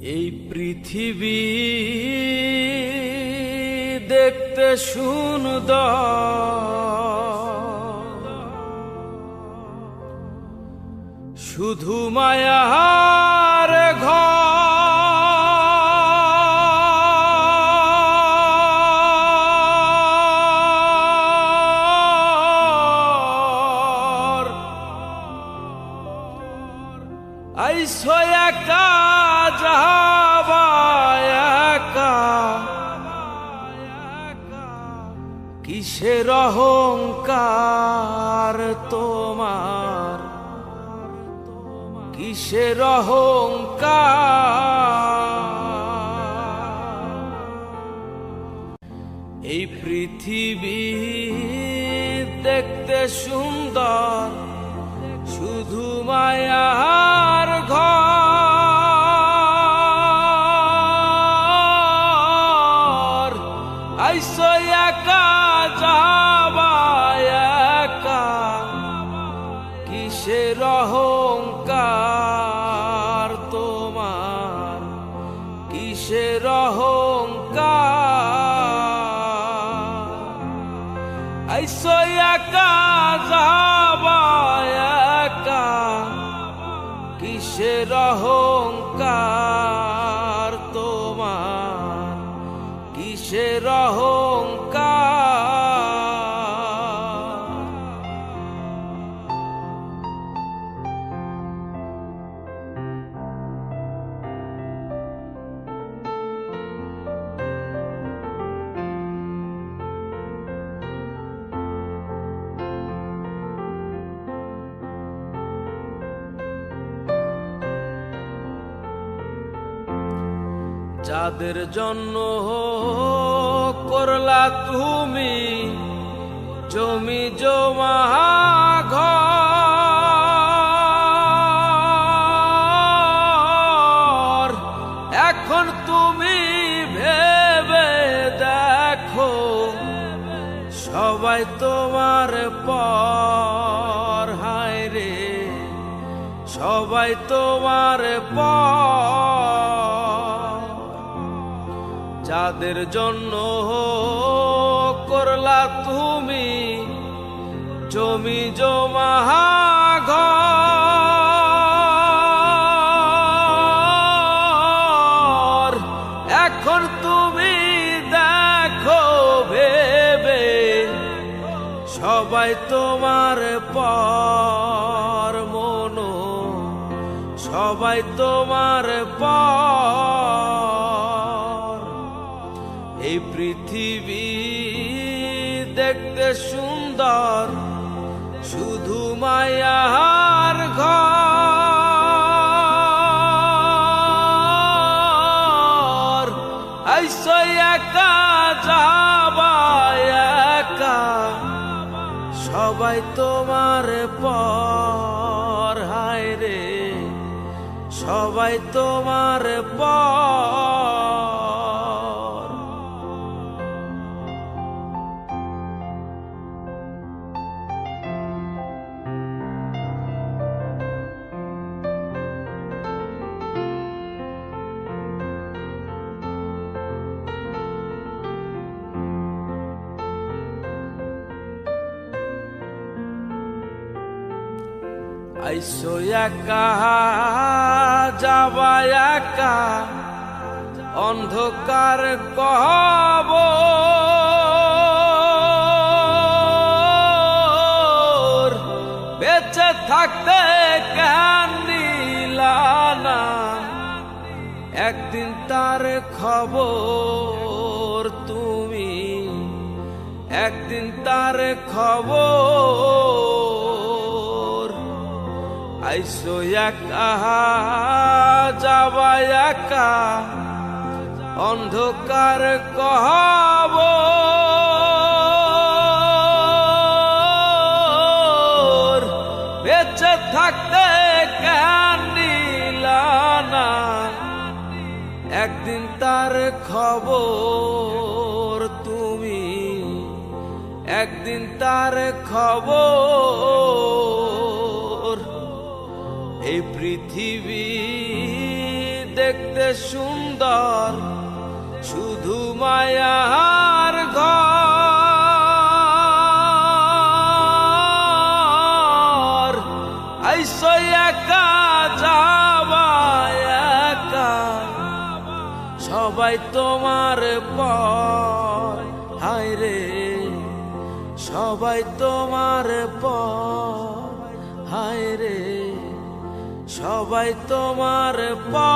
এই পৃথিবী দেখতে সুন্দর। শুধু মায়ার ঘর। আইসো একা কিসের অহংকার তোমার। কিসের অহংকার এই পৃথিবী দেখতে সুন্দর শুধু মায়ার আইসো একা যাবা একা কিসের অহংকার তোমার কিসের অহংকার আইসো একা যাদের জন্য করলা তুমি, জমি জমা ঘর। এখন তুমি ভেবে দেখো, সবাই তোমার পর, হায় রে, সবাই তোমার পর। যাদের জন্য করলা তুমি, জমি জমা ঘর। এখন তুমি দেখো ভেবে, সবাই তোমার পর মনো, সবাই তোমার পর সবাই তোমার পর হায় রে। সবাই তোমার পর। আইসো একা, যাবা একা, অন্ধকার কহব। বেঁচে থাকতে কেন নিলানা একদিন তার খবর তুমি, একদিন তার খবর আইসো একা, যাবা একা। অন্ধকার কহব। বেঁচে থাকতে নিলানা। একদিন তার খবর তুমি, একদিন তার খবর এই পৃথিবী দেখতে সুন্দর, শুধু মায়ার ঘর। একা, যাবা একা। সবাই তোমার পর। হায় রে, সবাই তোমার পর। হায় রে। সবাই তোমার পা